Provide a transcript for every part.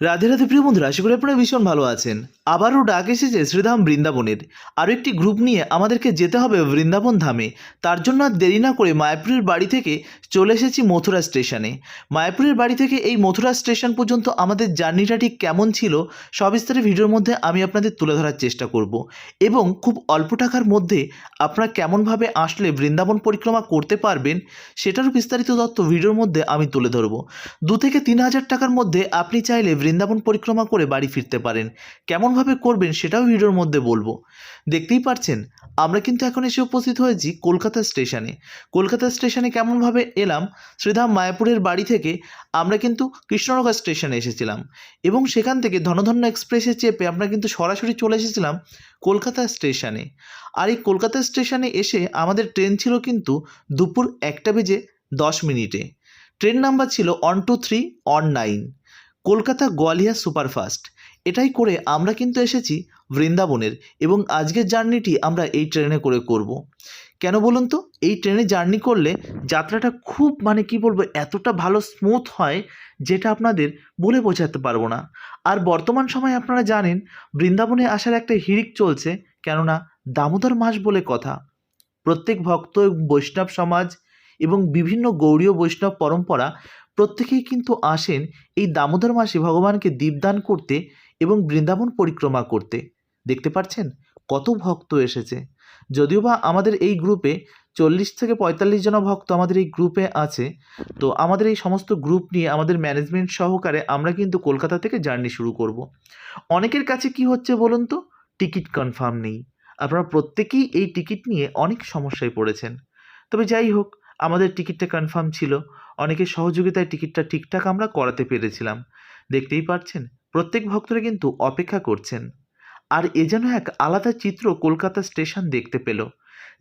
রাধে রাধে প্রিয় বন্ধুরা, আশা করি আপনারা ভীষণ ভালো আছেন। আবারও ডাক এসেছে শ্রীধাম বৃন্দাবনের। আরও একটি গ্রুপ নিয়ে আমাদেরকে যেতে হবে বৃন্দাবন ধামে। তার জন্য আর দেরি না করে মায়াপুরের বাড়ি থেকে চলে এসেছি মথুরা স্টেশনে। মায়াপুরের বাড়ি থেকে এই মথুরা স্টেশন পর্যন্ত আমাদের জার্নিটা ঠিক কেমন ছিল, সবিস্তারে ভিডিওর মধ্যে আমি আপনাদের তুলে ধরার চেষ্টা করব। এবং খুব অল্প টাকার মধ্যে আপনারা কেমনভাবে আসলে বৃন্দাবন পরিক্রমা করতে পারবেন, সেটারও বিস্তারিত তথ্য ভিডিওর মধ্যে আমি তুলে ধরবো। দু থেকে তিন হাজার টাকার মধ্যে আপনি চাইলে বৃন্দাবন পরিক্রমা করে বাড়ি ফিরতে পারেন। কেমনভাবে করবেন সেটাও ভিডিওর মধ্যে বলব। দেখতেই পাচ্ছেন আমরা কিন্তু এখন এসে উপস্থিত হয়েছি কলকাতা স্টেশনে। কলকাতা স্টেশনে কেমনভাবে এলাম শ্রীধাম মায়াপুরের বাড়ি থেকে আমরা কিন্তু কৃষ্ণনগর স্টেশনে এসেছিলাম। এবং সেখান থেকে ধনধন্য এক্সপ্রেসে চেপে আমরা কিন্তু সরাসরি চলে এসেছিলাম কলকাতা স্টেশনে। আর এই কলকাতা স্টেশনে এসে আমাদের ট্রেন ছিল কিন্তু দুপুর একটা বেজে দশ মিনিটে। ট্রেন নাম্বার ছিল one two three one nine. Kolkata Gwalior superfast. এটাই করে আমরা কিন্তু এসেছি বৃন্দাবনের এবং আজকের জার্নিটি আমরা এই ট্রেনে করে করব। কেন বলুন তো? এই ট্রেনে জার্নি করলে যাত্রাটা খুব মানে কি বলব, এতটা ভালো স্মুথ হয় যেটা আপনাদের বলে বোঝাতে পারব না। আর বর্তমান সময়ে আপনারা জানেন, বৃন্দাবনে আসার একটা হিড়িক চলছে, কেননা দামোদর মাস বলে কথা। প্রত্যেক ভক্ত বৈষ্ণব সমাজ এবং বিভিন্ন গৌড়ীয় বৈষ্ণব পরম্পরা প্রত্যেকেই কিন্তু আসেন এই দামোদর মাসে ভগবানকে দীপদান করতে এবং বৃন্দাবন পরিক্রমা করতে। দেখতে পাচ্ছেন? কত ভক্ত এসেছে। যদিও বা আমাদের এই গ্রুপে চল্লিশ থেকে পঁয়তাল্লিশ জন ভক্ত আমাদের এই গ্রুপে আছে, তো আমাদের এই সমস্ত গ্রুপ নিয়ে আমাদের ম্যানেজমেন্ট সহকারে আমরা কিন্তু কলকাতা থেকে জার্নি শুরু করব। অনেকের কাছে কি হচ্ছে বলুন তো? টিকিট কনফার্ম নেই। আপনারা প্রত্যেকেই এই টিকিট নিয়ে অনেক সমস্যায় পড়েছেন। তবে যাই হোক আমাদের টিকিটটা কনফার্ম ছিল। অনেকের সহযোগিতায় টিকিটটা ঠিকঠাক আমরা করাতে পেরেছিলাম। দেখতেই পাচ্ছেন প্রত্যেক ভক্তরা কিন্তু অপেক্ষা করছেন। আর এ যেন এক আলাদা চিত্র কলকাতা স্টেশন দেখতে পেল।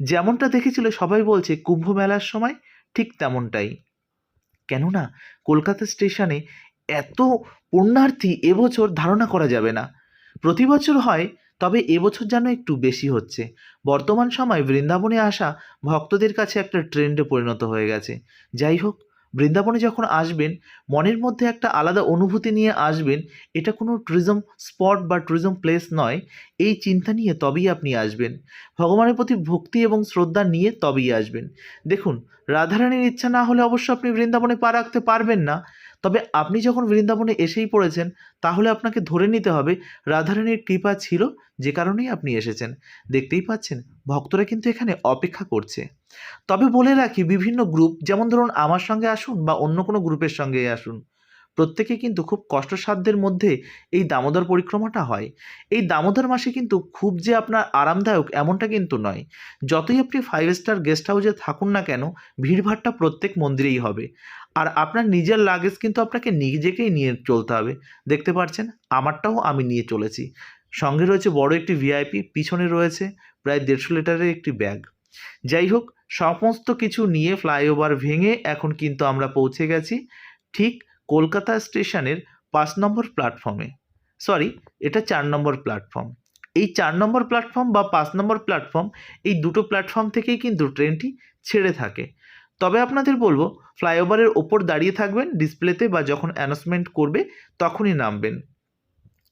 যেমনটা দেখেছিল সবাই বলছে, কুম্ভ মেলার সময় ঠিক তেমনটাই। কেননা, কলকাতা স্টেশনে এত পুণ্যার্থী এবছর ধারণা করা যাবে না। প্রতি বছর হয় তবে এবছর যেন একটু বেশি হচ্ছে। বর্তমান সময় বৃন্দাবনে আসা ভক্তদের কাছে একটা ট্রেন্ডে পরিণত হয়ে গেছে। যাই হোক, বৃন্দাবনে যখন আসবেন, মনের মধ্যে একটা আলাদা অনুভূতি নিয়ে আসবেন, এটা কোনো ট্যুরিজম স্পট বা ট্যুরিজম প্লেস নয়, এই চিন্তা নিয়ে তবেই আপনি আসবেন। ভগবানের প্রতি ভক্তি এবং শ্রদ্ধা নিয়ে তবেই আসবেন। দেখুন, রাধারানীর ইচ্ছা না হলে অবশ্য আপনি বৃন্দাবনে পা রাখতে পারবেন না। তবে আপনি যখন বৃন্দাবনে এসেই পড়েছেন, তাহলে আপনাকে ধরে নিতে হবে রাধারানীর কৃপা ছিল যে কারণেই আপনি এসেছেন। দেখতেই পাচ্ছেন, ভক্তরা কিন্তু এখানে অপেক্ষা করছে। তবে বলে রাখি, বিভিন্ন গ্রুপ, যেমন ধরুন আমার সঙ্গে আসুন বা অন্য কোনো গ্রুপের সঙ্গে আসুন, প্রত্যেকে কিন্তু খুব কষ্টসাধ্যের মধ্যে এই দামোদর পরিক্রমাটা হয়। এই দামোদর মাসে কিন্তু খুব যে আপনার আরামদায়ক এমনটা কিন্তু নয়। যতই আপনি ফাইভ স্টার গেস্ট হাউসে থাকুন না কেন, ভিড়ভাড়টা প্রত্যেক মন্দিরেই হবে। আর আপনার নিজের লাগেজ কিন্তু আপনাকে নিজেকেই নিয়ে চলতে হবে। দেখতে পাচ্ছেন, আমারটাও আমি নিয়ে চলেছি। সঙ্গে রয়েছে বড় একটি ভিআইপি পিছনে রয়েছে প্রায় দেড়শো লিটারের একটি ব্যাগ যাই হোক, সমস্ত কিছু নিয়ে ফ্লাইওভার ভেঙে এখন কিন্তু আমরা পৌঁছে গেছি ঠিক কলকাতা স্টেশনের পাঁচ নম্বর প্ল্যাটফর্মে সরি এটা চার নম্বর প্ল্যাটফর্ম এই চার নম্বর প্ল্যাটফর্ম বা পাঁচ নম্বর প্ল্যাটফর্ম এই দুটো প্ল্যাটফর্ম থেকেই কিন্তু ট্রেনটি ছেড়ে থাকে। তবে আপনাদের বলব, ফ্লাইওভারের ওপর দাঁড়িয়ে থাকবেন, ডিসপ্লেতে বা যখন অ্যানাউন্সমেন্ট করবে, তখনই নামবেন।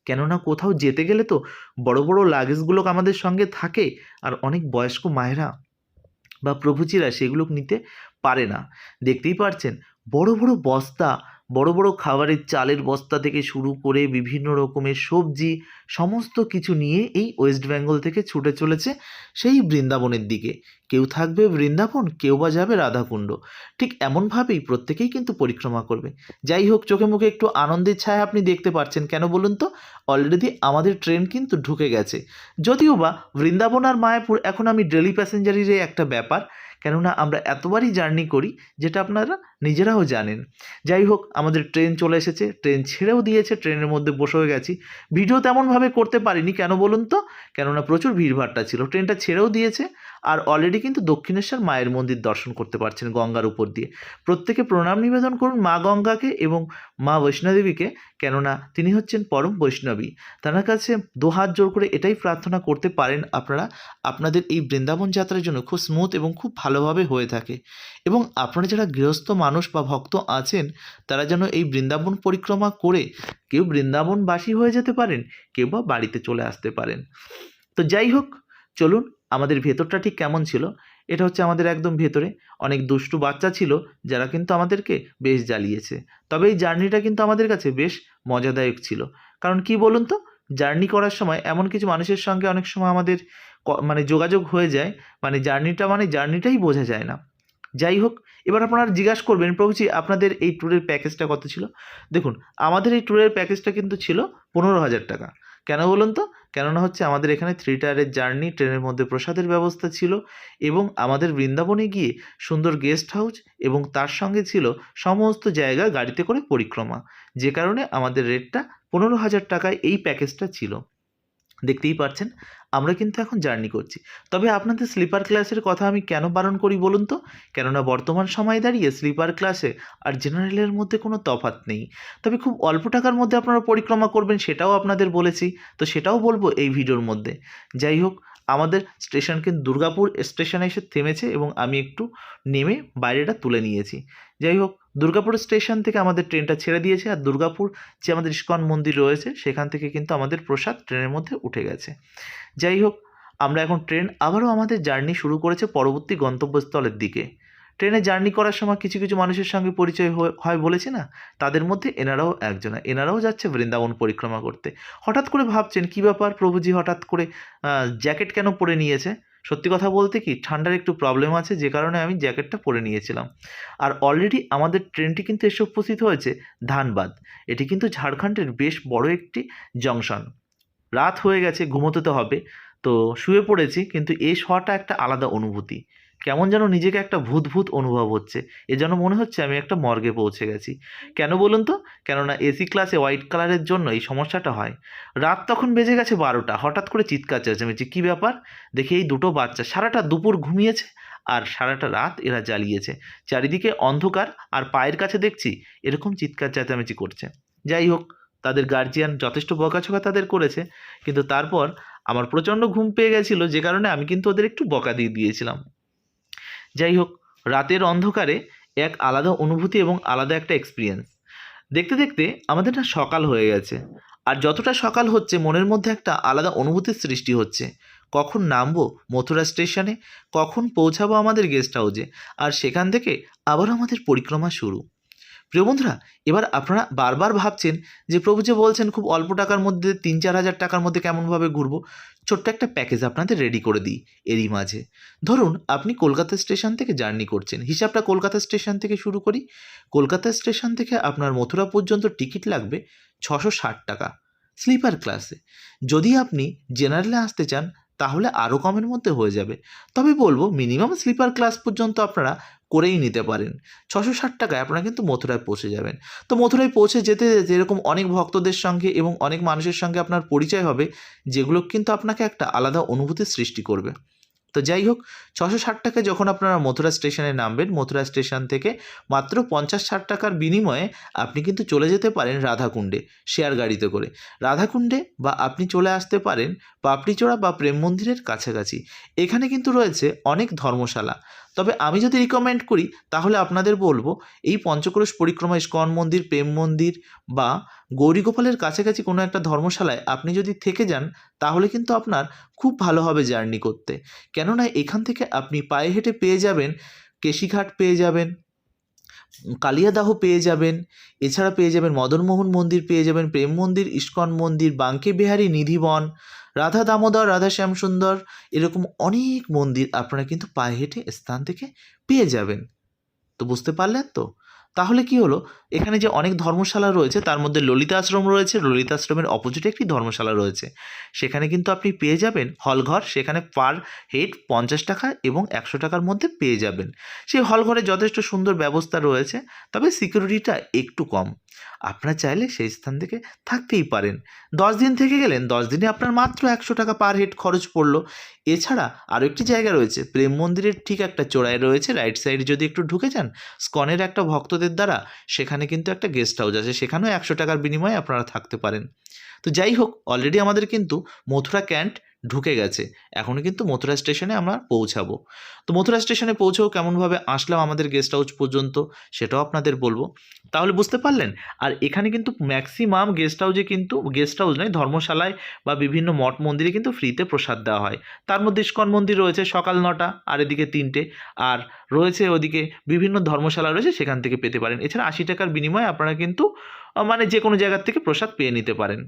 কেননা কোথাও যেতে গেলে তো বড় বড় লাগেজগুলো আমাদের সঙ্গে থাকে আর অনেক বয়স্ক মায়েরা বা প্রভুচিরা সেগুলো নিতে পারে না। দেখতেই পারছেন বড় বড় বস্তা, বড় বড় খাবারের চালের বস্তা থেকে শুরু করে বিভিন্ন রকমের সবজি, সমস্ত কিছু নিয়ে এই ওয়েস্ট বেঙ্গল থেকে ছুটে চলেছে সেই বৃন্দাবনের দিকে। কেউ থাকবে বৃন্দাবন, কেউ বা যাবে রাধাকুণ্ড। ঠিক এমনভাবেই প্রত্যেকেই কিন্তু পরিক্রমা করবে। যাই হোক, চোখে মুখে একটু আনন্দের ছায়া আপনি দেখতে পাচ্ছেন। কেন বলুন তো? অলরেডি আমাদের ট্রেন কিন্তু ঢুকে গেছে। যদিও বা বৃন্দাবন আর মায়াপুর, এখন আমি ডেলি প্যাসেঞ্জারেরই একটা ব্যাপার। কেননা আমরা এতবারই জার্নি করি যেটা আপনারা নিজেরাও জানেন। যাই হোক, আমাদের ট্রেন চলে এসেছে, ট্রেন ছেড়েও দিয়েছে, ট্রেনের মধ্যে বসেও গেছি। ভিডিও তেমনভাবে করতে পারিনি, কেন বলুন তো? কেননা প্রচুর ভিড়ভাড়টা ছিল। ট্রেনটা ছেড়েও দিয়েছে আর অলরেডি কিন্তু দক্ষিণেশ্বর মায়ের মন্দির দর্শন করতে পারছেন গঙ্গার উপর দিয়ে। প্রত্যেকে প্রণাম নিবেদন করুন মা গঙ্গাকে এবং মা বৈষ্ণোদেবীকে, কেননা তিনি হচ্ছেন পরম বৈষ্ণবী। তার কাছে দুহাত জোর করে এটাই প্রার্থনা করতে পারেন আপনারা। আপনাদের এই বৃন্দাবন যাত্রার জন্য খুব স্মুথ এবং খুব ভালোভাবে হয়ে থাকে। এবং আপনারা যারা গৃহস্থ মানুষ বা ভক্ত আছেন, তারা যেন এই বৃন্দাবন পরিক্রমা করে কেউ বৃন্দাবনবাসী হয়ে যেতে পারেন, কেউ বা বাড়িতে চলে আসতে পারেন। তো যাই হোক, চলুন আমাদের ভেতরটা ঠিক কেমন ছিল? এটা হচ্ছে আমাদের একদম ভেতরে। অনেক দুষ্টু বাচ্চা ছিল, যারা কিন্তু আমাদেরকে বেশ জ্বালিয়েছে। তবে এই জার্নিটা কিন্তু আমাদের কাছে বেশ মজাদায়ক ছিল। কারণ কি বলুন তো? জার্নি করার সময় এমন কিছু মানুষের সঙ্গে অনেক সময় আমাদের মানে যোগাযোগ হয়ে যায়। মানে জার্নিটা মানে জার্নিটাই বোঝা যায় না। যাই হোক, এবার আপনারা জিজ্ঞাসা করবেন প্রভুজি আপনাদের এই ট্যুরের প্যাকেজটা কত ছিল? দেখুন, আমাদের এই ট্যুরের প্যাকেজটা কিন্তু ছিল পনেরো হাজার টাকা। কেন বলুন তো? কেননা হচ্ছে আমাদের এখানে থ্রি টায়ারের জার্নি, ট্রেনের মধ্যে প্রসাদের ব্যবস্থা ছিল এবং আমাদের বৃন্দাবনে গিয়ে সুন্দর গেস্ট হাউস এবং তার সঙ্গে ছিল সমস্ত জায়গা গাড়িতে করে পরিক্রমা। যে কারণে আমাদের রেটটা পনেরো হাজার টাকায় এই প্যাকেজটা ছিল। দেখতেই পাচ্ছেন, আমরা কিন্তু এখন জার্নি করছি। তবে আপনাদের স্লিপার ক্লাসের কথা আমি কেন বারণ করি বলুন তো? কেননা বর্তমান সময়ে দাঁড়িয়ে স্লিপার ক্লাসে আর জেনারেলের মধ্যে কোনো তফাৎ নেই। তবে খুব অল্প টাকার মধ্যে আপনারা পরিক্রমা করবেন সেটাও আপনাদের বলেছি। তো সেটাও বলব এই ভিডিওর মধ্যে। যাই হোক, আমাদের স্টেশন কিন্তু দুর্গাপুর স্টেশনে এসে থেমেছে এবং আমি একটু নেমে বাইরেটা তুলে নিয়েছি। যাই হোক দুর্গাপুর স্টেশন থেকে আমাদের ট্রেনটা ছেড়ে দিয়েছে আর দুর্গাপুর যে আমাদের ইস্কন মন্দির রয়েছে, সেখান থেকে কিন্তু আমাদের প্রসাদ ট্রেনের মধ্যে উঠে গেছে। যাই হোক, আমরা এখন ট্রেন আবারও আমাদের জার্নি শুরু করেছে পরবর্তী গন্তব্যস্থলের দিকে। ট্রেনে জার্নি করার সময় কিছু কিছু মানুষের সঙ্গে পরিচয় হয়ে- বলেছে না? তাদের মধ্যে এনারাও একজন। এনারাও যাচ্ছে বৃন্দাবন পরিক্রমা করতে। হঠাৎ করে ভাবছেন, কী ব্যাপার প্রভুজি হঠাৎ করে জ্যাকেট কেন পরে নিয়েছে? সত্যি কথা বলতে কি, ঠান্ডার একটু প্রবলেম আছে, যে কারণে আমি জ্যাকেটটা পরে নিয়েছিলাম। আর অলরেডি আমাদের ট্রেনটি কিন্তু এসে উপস্থিত হয়েছে ধানবাদ। এটি কিন্তু ঝাড়খণ্ডের বেশ বড় একটি জংশন রাত হয়ে গেছে, ঘুমোতে তো হবে। তো শুয়ে পড়েছি, কিন্তু এই শোয়াটা একটা আলাদা অনুভূতি। কেমন যেন নিজেকে একটা ভূত ভূত অনুভব হচ্ছে। এ যেন মনে হচ্ছে আমি একটা মর্গে পৌঁছে গেছি। কেন বলুন তো? কেননা এসি ক্লাসে হোয়াইট কালারের জন্য এই সমস্যাটা হয়। রাত তখন বেজে গেছে বারোটা। হঠাৎ করে চিৎকার চেঁচামেচি। কী ব্যাপার? দেখি এই দুটো বাচ্চা সারাটা দুপুর ঘুমিয়েছে আর সারাটা রাত এরা জ্বালিয়েছে। চারিদিকে অন্ধকার আর পায়ের কাছে দেখছি এরকম চিৎকার চেঁচামেচি করছে। যাই হোক, তাদের গার্জিয়ান যথেষ্ট বকাঝকা তাদের করেছে। কিন্তু তারপর আমার প্রচণ্ড ঘুম পেয়ে গেছিল, যে কারণে আমি কিন্তু ওদের একটু বকা দিয়ে দিয়েছিলাম। যাই হোক, রাতের অন্ধকারে এক আলাদা অনুভূতি এবং আলাদা একটা এক্সপিরিয়েন্স দেখতে দেখতে আমাদের না সকাল হয়ে গেছে। আর যতটা সকাল হচ্ছে, মনের মধ্যে একটা আলাদা অনুভূতির সৃষ্টি হচ্ছে। কখন নামবো মথুরা স্টেশনে কখন পৌঁছাবো আমাদের গেস্ট হাউসে আর সেখান থেকে আবার আমাদের পরিক্রমা শুরু। প্রিয় বন্ধুরা, এবার আপনারা বারবার ভাবছেন যে প্রভু যে বলছেন, খুব অল্প টাকার মধ্যে তিন চার হাজার টাকার মধ্যে কেমনভাবে ঘুরবো? ছোট্ট একটা প্যাকেজ আপনাদের রেডি করে দিই এরই মাঝে। ধরুন, আপনি কলকাতা স্টেশন থেকে জার্নি করছেন। হিসাবটা কলকাতা স্টেশন থেকে শুরু করি। কলকাতা স্টেশন থেকে আপনার মথুরা পর্যন্ত টিকিট লাগবে ছশো ষাট টাকা স্লিপার ক্লাসে যদি আপনি জেনারেলে আসতে চান, তাহলে আরও কমের মধ্যে হয়ে যাবে। তবে বলব মিনিমাম স্লিপার ক্লাস পর্যন্ত আপনারা করেই নিতে পারেন। ছশো ষাট টাকায় আপনারা কিন্তু মথুরায় পৌঁছে যাবেন। তো মথুরায় পৌঁছে যেতে যেতে এরকম অনেক ভক্তদের সঙ্গে এবং অনেক মানুষের সঙ্গে আপনার পরিচয় হবে, যেগুলো কিন্তু আপনাকে একটা আলাদা অনুভূতির সৃষ্টি করবে। তো যাই হোক ছশো ষাট টাকায় যখন আপনারা মথুরা স্টেশনে নামবেন, মথুরা স্টেশন থেকে মাত্র পঞ্চাশ ষাট টাকার বিনিময়ে আপনি কিন্তু চলে যেতে পারেন রাধাকুণ্ডে শেয়ার গাড়িতে করে। রাধাকুণ্ডে বা আপনি চলে আসতে পারেন পাপড়িচোড়া বা প্রেম মন্দিরের কাছাকাছি। এখানে কিন্তু রয়েছে অনেক ধর্মশালা। তবে আমি যদি রিকমেন্ড করি, তাহলে আপনাদের বলব, এই পঞ্চক্রোশ পরিক্রমা ইস্কন মন্দির, প্রেম মন্দির বা গৌরীগোপালের কাছাকাছি কোনো একটা ধর্মশালায় আপনি যদি থেকে যান, তাহলে কিন্তু আপনার খুব ভালো হবে জার্নি করতে। কেননা এখান থেকে আপনি পায়ে হেঁটে পেয়ে যাবেন, কেশিঘাট পেয়ে যাবেন কালিয়াদাহ পেয়ে যাবেন, এছাড়া পেয়ে যাবেন মদনমোহন মন্দির, পেয়ে যাবেন প্রেম মন্দির, ইস্কন মন্দির, বাঙ্কে বিহারী নিধিবন রাধা দামোদর, রাধা শ্যামসুন্দর, এরকম অনেক মন্দির আপনারা কিন্তু পায়ে হেঁটে স্থান থেকে পেয়ে যাবেন। তো বুঝতে পারলেন তো? তাহলে কি হলো? এখানে যে অনেক ধর্মশালা রয়েছে, তার মধ্যে ললিতা আশ্রম রয়েছে। ললিতা আশ্রমের অপোজিটে একটি ধর্মশালা রয়েছে। সেখানে কিন্তু আপনি পেয়ে যাবেন হলঘর, সেখানে পার হেড পঞ্চাশ টাকা এবং একশো টাকার মধ্যে পেয়ে যাবেন। সেই হলঘরে যথেষ্ট সুন্দর ব্যবস্থা রয়েছে, তবে সিকিউরিটিটা একটু কম। আপনারা চাইলে সেই স্থান থেকে থাকতেই পারেন। দশ দিন থেকে গেলেন, দশ দিনে আপনার মাত্র একশো টাকা পার হেড খরচ পড়ল। এছাড়া আরও একটি জায়গা রয়েছে, প্রেম মন্দিরের ঠিক একটা চোড়ায় রয়েছে রাইট সাইডে যদি একটু ঢুকে যান, স্কনের একটা ভক্তদের দ্বারা সেখানে কিন্তু একটা গেস্ট হাউস আছে, সেখানেও একশো টাকার বিনিময়ে আপনারা থাকতে পারেন। তো যাই হোক অলরেডি আমাদের কিন্তু মথুরা ক্যান্ট ঢুকে গেছে। এখনও কিন্তু মথুরা স্টেশনে আমরা পৌঁছাবো। তো মথুরা স্টেশনে পৌঁছেও কেমনভাবে আসলাম আমাদের গেস্ট হাউস পর্যন্ত, সেটাও আপনাদের বলব। তাহলে বুঝতে পারলেন? আর এখানে কিন্তু ম্যাক্সিমাম গেস্ট হাউসে কিন্তু গেস্ট হাউস নয়, ধর্মশালায় বা বিভিন্ন মঠ মন্দিরে কিন্তু ফ্রিতে প্রসাদ দেওয়া হয়। তার মধ্যে ইস্কন মন্দির রয়েছে সকাল নটা, আর এদিকে তিনটে, আর রয়েছে ওদিকে বিভিন্ন ধর্মশালা রয়েছে, সেখান থেকে পেতে পারেন। এছাড়া আশি টাকার বিনিময়ে আপনারা কিন্তু মানে যে কোনো জায়গার থেকে প্রসাদ পেয়ে নিতে পারেন।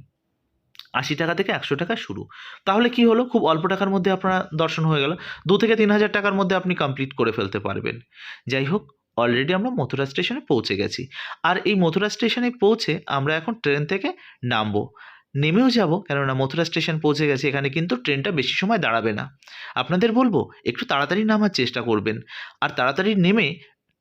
আশি টাকা থেকে একশো টাকা শুরু। তাহলে কি হলো? খুব অল্প টাকার মধ্যে আপনার দর্শন হয়ে গেল। দু থেকে তিন হাজার টাকার মধ্যে আপনি কমপ্লিট করে ফেলতে পারবেন। যাই হোক অলরেডি আমরা মথুরা স্টেশনে পৌঁছে গেছি। আর এই মথুরা স্টেশনে পৌঁছে আমরা এখন ট্রেন থেকে নামবো। নেমেও যাব, কেননা মথুরা স্টেশন পৌঁছে গেছে, এখানে কিন্তু ট্রেনটা বেশি সময় দাঁড়াবে না। আপনাদের বলব, একটু তাড়াতাড়ি নামার চেষ্টা করবেন। আর তাড়াতাড়ি নেমে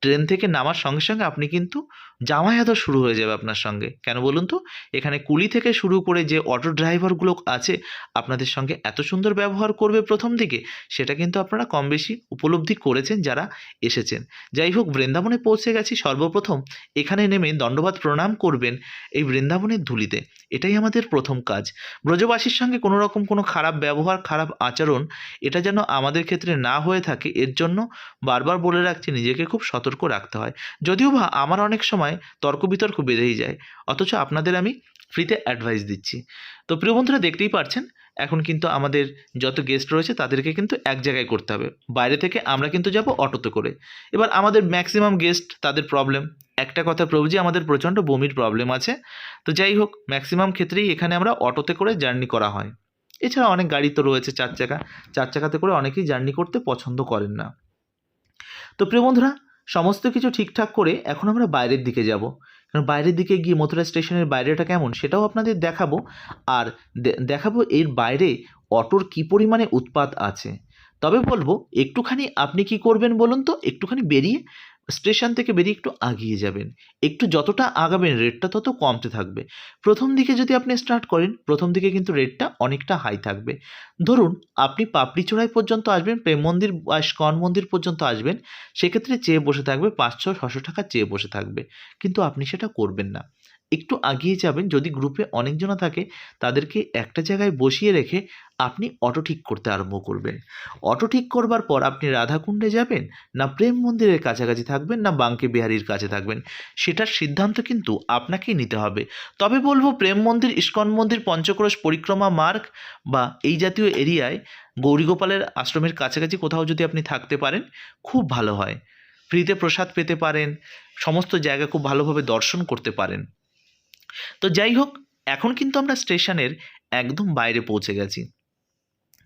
ট্রেন থেকে নামার সঙ্গে সঙ্গে আপনি কিন্তু জামায়াত শুরু হয়ে যাবে আপনার সঙ্গে। কেন বলুন তো? এখানে কুলি থেকে শুরু করে যে অটো ড্রাইভারগুলো আছে, আপনাদের সঙ্গে এত সুন্দর ব্যবহার করবে প্রথম দিকে, সেটা কিন্তু আপনারা কম বেশি উপলব্ধি করেছেন যারা এসেছেন। যাই হোক, বৃন্দাবনে পৌঁছে গেছি সর্বপ্রথম। এখানে নেমে দণ্ডবাদ প্রণাম করবেন এই বৃন্দাবনের ধুলিতে। এটাই আমাদের প্রথম কাজ। ব্রজবাসীর সঙ্গে কোনো রকম কোনো খারাপ ব্যবহার, খারাপ আচরণ, এটা যেন আমাদের ক্ষেত্রে না হয়ে থাকে, এর জন্য বারবার বলে রাখছি, নিজেকে খুব সতর্ক রাখতে হয়। যদিও বা আমার অনেক সময় তর্ক বিতর্ক বেড়েই যায়। অথচ আপনাদের আমি ফ্রিতে অ্যাডভাইস দিচ্ছি। তো প্রিয় বন্ধুরা, দেখতেই পারছেন, এখন কিন্তু আমাদের যত গেস্ট রয়েছে, তাদেরকে কিন্তু এক জায়গায় করতে হবে। বাইরে থেকে আমরা কিন্তু যাব অটোতে করে। এবার আমাদের ম্যাক্সিমাম গেস্ট তাদের প্রবলেম একটা কথা প্রভুজি, আমাদের প্রচণ্ড বমির প্রবলেম আছে। তো যাই হোক ম্যাক্সিমাম ক্ষেত্রেই এখানে আমরা অটোতে করে জার্নি করা হয়। এছাড়া অনেক গাড়ি তো রয়েছে চার চাকা। চার চাকাতে করে অনেকেই জার্নি করতে পছন্দ করেন না। তো প্রিয় বন্ধুরা সমস্ত কিছু ঠিকঠাক করে এখন আমরা বাইরের দিকে যাব। কারণ বাইরের দিকে গিয়ে মথুরা স্টেশনের বাইরেটা কেমন সেটাও আপনাদের দেখাবো। আর দেখাবো এর বাইরে অটোর কী পরিমাণে উৎপাত আছে। তবে বলব, একটুখানি আপনি কি করবেন বলুন তো? একটুখানি বেরিয়ে স্টেশন থেকে বেরিয়ে একটু আগিয়ে যাবেন। একটু যতটা আগাবেন রেটটা তত কমতে থাকবে। প্রথম দিকে যদি আপনি স্টার্ট করেন, প্রথম দিকে কিন্তু রেটটা অনেকটা হাই থাকবে। ধরুন, আপনি পাপড়ি চূড়াই পর্যন্ত আসবেন, প্রেম মন্দির বা স্কন মন্দির পর্যন্ত আসবেন, সেক্ষেত্রে চেয়ে বসে থাকবে, পাঁচশো, ছশো টাকা চেয়ে বসে থাকবে। কিন্তু আপনি সেটা করবেন না। একটু আগিয়ে যাবেন। যদি গ্রুপে অনেকজনা থাকে, তাদেরকে একটা জায়গায় বসিয়ে রেখে আপনি অটো ঠিক করতে আরম্ভ করবেন। অটো ঠিক করবার পর আপনি রাধাকুণ্ডে যাবেন, না প্রেম মন্দিরের কাছাকাছি থাকবেন, না বাঙ্কে বিহারীর কাছে থাকবেন? সেটার সিদ্ধান্ত কিন্তু আপনাকেই নিতে হবে। তবে বলব, প্রেম মন্দির, ইস্কন মন্দির, পঞ্চক্রোশ, পরিক্রমা মার্গ বা এই জাতীয় এরিয়ায় গৌরীগোপালের আশ্রমের কাছাকাছি কোথাও যদি আপনি থাকতে পারেন, খুব ভালো হয়। ফ্রিতে প্রসাদ পেতে পারেন, সমস্ত জায়গা খুব ভালোভাবে দর্শন করতে পারেন। তো যাই হোক, এখন কিন্তু আমরা স্টেশনের একদম বাইরে পৌঁছে গেছি।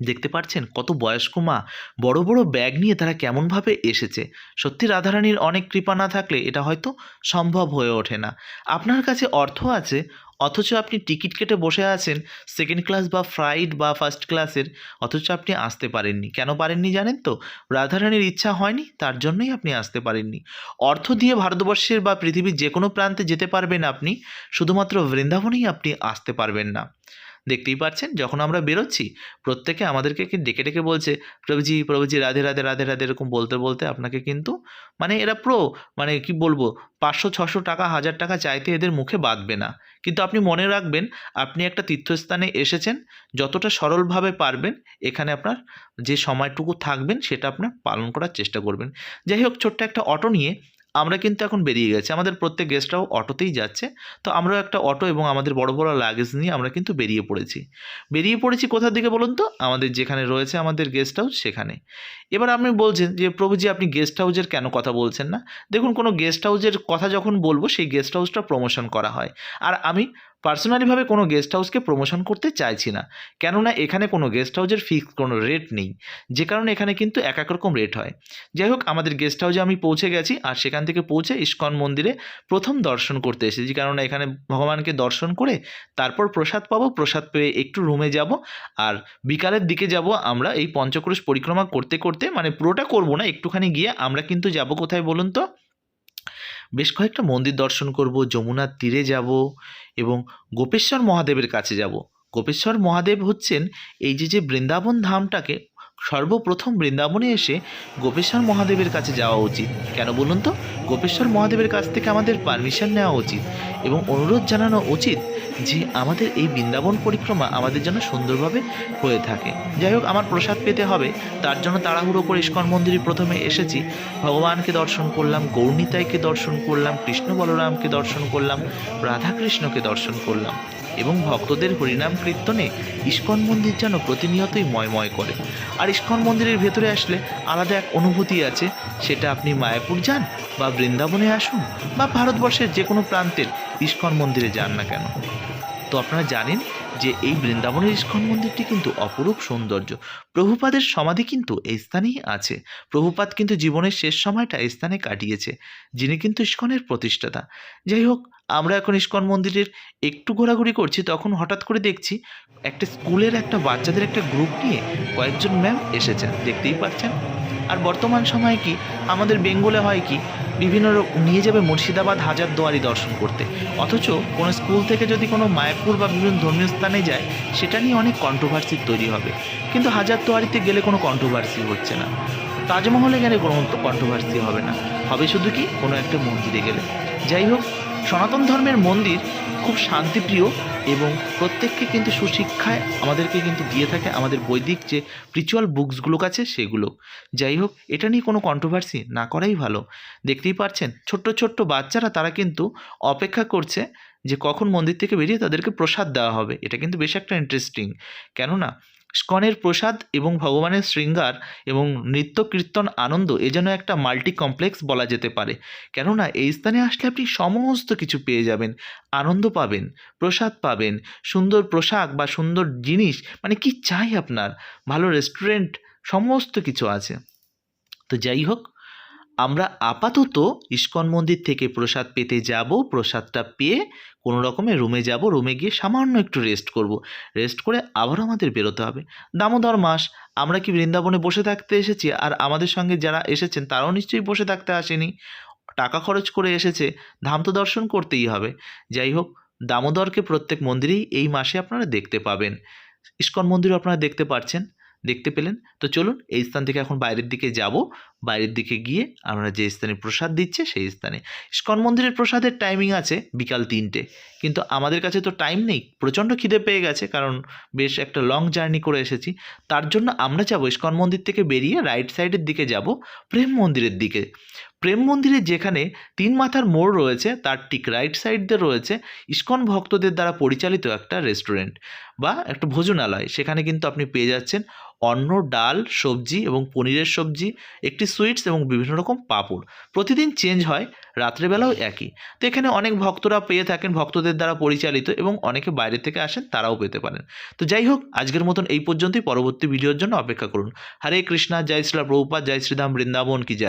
দেখতে পাচ্ছেন কত বয়স্ক মা, বড় বড় ব্যাগ নিয়ে তারা কেমনভাবে এসেছে। সত্যি রাধারানীর অনেক কৃপা না থাকলে এটা হয়তো সম্ভব হয়ে ওঠে না। আপনার কাছে অর্থ আছে অথচ আপনি টিকিট কেটে বসে আছেন সেকেন্ড ক্লাস বা ফ্লাইট বা ফার্স্ট ক্লাসের অথচ আপনি আসতে পারেননি। কেন পারেননি জানেন তো? রাধারানীর ইচ্ছা হয়নি, তার জন্যই আপনি আসতে পারেননি। অর্থ দিয়ে ভারতবর্ষের বা পৃথিবীর যে কোনো প্রান্তে যেতে পারবেন আপনি, শুধুমাত্র বৃন্দাবনেই আপনি আসতে পারবেন না। দেখতেই পাচ্ছেন, যখন আমরা বেরোচ্ছি, প্রত্যেকে আমাদেরকে ডেকে ডেকে বলছে, প্রভুজি প্রভুজি, রাধে রাধে রাধে রাধে, এরকম বলতে বলতে আপনাকে কিন্তু মানে এরা প্রো মানে কি বলব, পাঁচশো, ছশো টাকা, হাজার টাকা চাইতে এদের মুখে বাঁধবে না। কিন্তু আপনি মনে রাখবেন, আপনি একটা তীর্থস্থানে এসেছেন, যতটা সরলভাবে পারবেন, এখানে আপনার যে সময়টুকু থাকবেন, সেটা আপনার পালন করার চেষ্টা করবেন। যাই হোক, ছোট্ট একটা অটো নিয়ে আমরা কিন্তু এখন বেরিয়ে গেছি। আমাদের প্রত্যেক গেস্টরাও অটোতেই যাচ্ছে। তো আমরাও একটা অটো এবং আমাদের বড় বড় লাগেজ নিয়ে আমরা কিন্তু বেরিয়ে পড়েছি। বেরিয়ে পড়েছি কোথার দিকে বলুন তো? আমাদের যেখানে রয়েছে আমাদের গেস্ট হাউস সেখানে। এবার আপনি বলছেন যে প্রভুজি আপনি গেস্ট হাউসের কেন কথা বলছেন না? দেখুন, কোনো গেস্ট হাউসের কথা যখন বলব, সেই গেস্ট হাউসটা প্রমোশন করা হয়। আর আমি পার্সোনালিভাবে কোনো গেস্ট হাউসকে প্রমোশন করতে চাইছি না। কেননা এখানে কোনো গেস্ট হাউসের ফিক্স কোনো রেট নেই। যে কারণে এখানে কিন্তু এক এক রকম রেট হয়। যাই হোক, আমাদের গেস্ট হাউসে আমি পৌঁছে গেছি আর সেখান থেকে পৌঁছে ইস্কন মন্দিরে প্রথম দর্শন করতে এসেছি। কারণ এখানে ভগবানকে দর্শন করে তারপর প্রসাদ পাবো, প্রসাদ পেয়ে একটু রুমে যাব আর বিকালের দিকে যাব আমরা এই পঞ্চক্রোশ পরিক্রমা করতে করতে। মানে পুরোটা করব না, একটুখানি গিয়ে আমরা কিন্তু যাব কোথায় বলুন তো? বেশ কয়েকটা মন্দির দর্শন করব, যমুনার তীরে যাব এবং গোপেশ্বর মহাদেবের কাছে যাব। গোপেশ্বর মহাদেব হচ্ছেন এই যে যে বৃন্দাবন ধামটাকে সর্বপ্রথম বৃন্দাবনে এসে গোপেশ্বর মহাদেবের কাছে যাওয়া উচিত। কেন বলুন তো? গোপেশ্বর মহাদেবের কাছ থেকে আমাদের পারমিশন নেওয়া উচিত এবং অনুরোধ জানানো উচিত যে আমাদের এই বৃন্দাবন পরিক্রমা আমাদের জন্য সুন্দরভাবে হয়ে থাকে। যাই হোক, আমার প্রসাদ পেতে হবে। তার জন্য তাড়াহুড়ো করে ইস্কন মন্দিরে প্রথমে এসেছি। ভগবানকে দর্শন করলাম, গৌরনীতাইকে দর্শন করলাম, কৃষ্ণ বলরামকে দর্শন করলাম, রাধাকৃষ্ণকে দর্শন করলাম। এবং ভক্তদের হরিনাম কীর্তনে ইস্কন মন্দির যেন প্রতিনিয়তই ময়ময় করে। আর ইস্কন মন্দিরের ভেতরে আসলে আলাদা এক অনুভূতি আছে, সেটা আপনি মায়াপুর যান বা বৃন্দাবনে আসুন বা ভারতবর্ষের যে কোনো প্রান্তের ইস্কন মন্দিরে যান না কেন। তো আপনারা জানেন যে এই বৃন্দাবনের ইস্কন মন্দিরটি কিন্তু অপরূপ সৌন্দর্য। প্রভুপাদের সমাধি কিন্তু এই স্থানেই আছে। প্রভুপাদ কিন্তু জীবনের শেষ সময়টা এই স্থানে কাটিয়েছে, যিনি কিন্তু ইস্কনের প্রতিষ্ঠাতা। যাই হোক আমরা এখন ইস্কন মন্দিরের একটু ঘোরাঘুরি করছি, তখন হঠাৎ করে দেখছি একটা স্কুলের একটা বাচ্চাদের একটা গ্রুপ নিয়ে কয়েকজন ম্যাম এসেছেন, দেখতেই পাচ্ছেন। আর বর্তমান সময়ে কি, আমাদের বেঙ্গলে হয় কি, বিভিন্ন নিয়ে যাবে মুর্শিদাবাদ হাজার হাজারদুয়ারি দর্শন করতে। অথচ কোনো স্কুল থেকে যদি কোনো মায়াপুর বা বিভিন্ন ধর্মীয় স্থানে যায়, সেটা নিয়ে অনেক কন্ট্রোভার্সি তৈরি হবে। কিন্তু হাজারদুয়ারিতে গেলে কোনো কন্ট্রোভার্সি হচ্ছে না। তাজমহলে গেলে কোনো কন্ট্রোভার্সি হবে না। হবে শুধু কি, কোনো একটা মন্দিরে গেলে। যাই হোক সনাতন ধর্মের মন্দির খুব শান্তিপ্রিয় এবং প্রত্যেককে কিন্তু সুশিক্ষায় আমাদেরকে কিন্তু দিয়ে থাকে আমাদের বৈদিক যে স্পিরিচুয়াল বুকসগুলো আছে সেগুলো। যাই হোক, এটা নিয়ে কোনো কন্ট্রোভার্সি না করাই ভালো। দেখতেই পাচ্ছেন ছোট্ট ছোট্ট বাচ্চারা তারা কিন্তু অপেক্ষা করছে যে কখন মন্দির থেকে বেরিয়ে তাদেরকে প্রসাদ দেওয়া হবে। এটা কিন্তু বেশ একটা ইন্টারেস্টিং কেননা স্কনের প্রসাদ এবং ভগবানের শৃঙ্গার এবং নৃত্য কীর্তন আনন্দ এ যেন একটা মাল্টি কমপ্লেক্স বলা যেতে পারে। কেননা এই স্থানে আসলে আপনি সমস্ত কিছু পেয়ে যাবেন। আনন্দ পাবেন, প্রসাদ পাবেন, সুন্দর পোশাক বা সুন্দর জিনিস মানে কি চাই আপনার? ভালো রেস্টুরেন্ট, সমস্ত কিছু আছে। তো যাই হোক, আমরা আপাতত ইস্কন মন্দির থেকে প্রসাদ পেতে যাব, প্রসাদটা পেয়ে কোনো রকমে রুমে যাব রুমে গিয়ে সামান্য একটু রেস্ট করব। রেস্ট করে আবারও আমাদের বেরোতে হবে। দামোদর মাস, আমরা কি বৃন্দাবনে বসে থাকতে এসেছি? আর আমাদের সঙ্গে যারা এসেছেন, তারাও নিশ্চয়ই বসে থাকতে আসেনি। টাকা খরচ করে এসেছে, ধাম তো দর্শন করতেই হবে। যাই হোক, দামোদরকে প্রত্যেক মন্দিরেই এই মাসে আপনারা দেখতে পাবেন। ইস্কন মন্দিরও আপনারা দেখতে পাচ্ছেন দেখতে পেলেন। তো চলুন এই স্থান থেকে এখন বাইরের দিকে যাব। বাইরের দিকে গিয়ে আমরা যে স্থানে প্রসাদ দিচ্ছে সেই স্থানে। ইস্কন মন্দিরের প্রসাদের টাইমিং আছে বিকাল তিনটে। কিন্তু আমাদের কাছে তো টাইম নেই। প্রচণ্ড খিদে পেয়ে গেছে কারণ বেশ একটা লং জার্নি করে এসেছি। তার জন্য আমরা যাব ইস্কন মন্দির থেকে বেরিয়ে রাইট সাইডের দিকে যাব প্রেম মন্দিরের দিকে। প্রেম মন্দিরে যেখানে তিন মাথার মোড় রয়েছে, তার ঠিক রাইট সাইড দিয়ে রয়েছে ইস্কন ভক্তদের দ্বারা পরিচালিত একটা রেস্টুরেন্ট বা একটা ভোজনালয়। সেখানে কিন্তু আপনি পেয়ে যাচ্ছেন অন্ন, ডাল, সবজি এবং পনিরের সবজি, একটি সুইটস এবং বিভিন্ন রকম পাঁপড়। প্রতিদিন চেঞ্জ হয়, রাত্রেবেলাও একই। তো এখানে অনেক ভক্তরা পেয়ে থাকেন, ভক্তদের দ্বারা পরিচালিত এবং অনেকে বাইরে থেকে আসেন, তারাও পেতে পারেন। তো যাই হোক, আজকের মতন এই পর্যন্তই। পরবর্তী ভিডিওর জন্য অপেক্ষা করুন। হরে কৃষ্ণা, জয় শ্রীলা প্রভুপাত জয় শ্রীধাম বৃন্দাবন, কি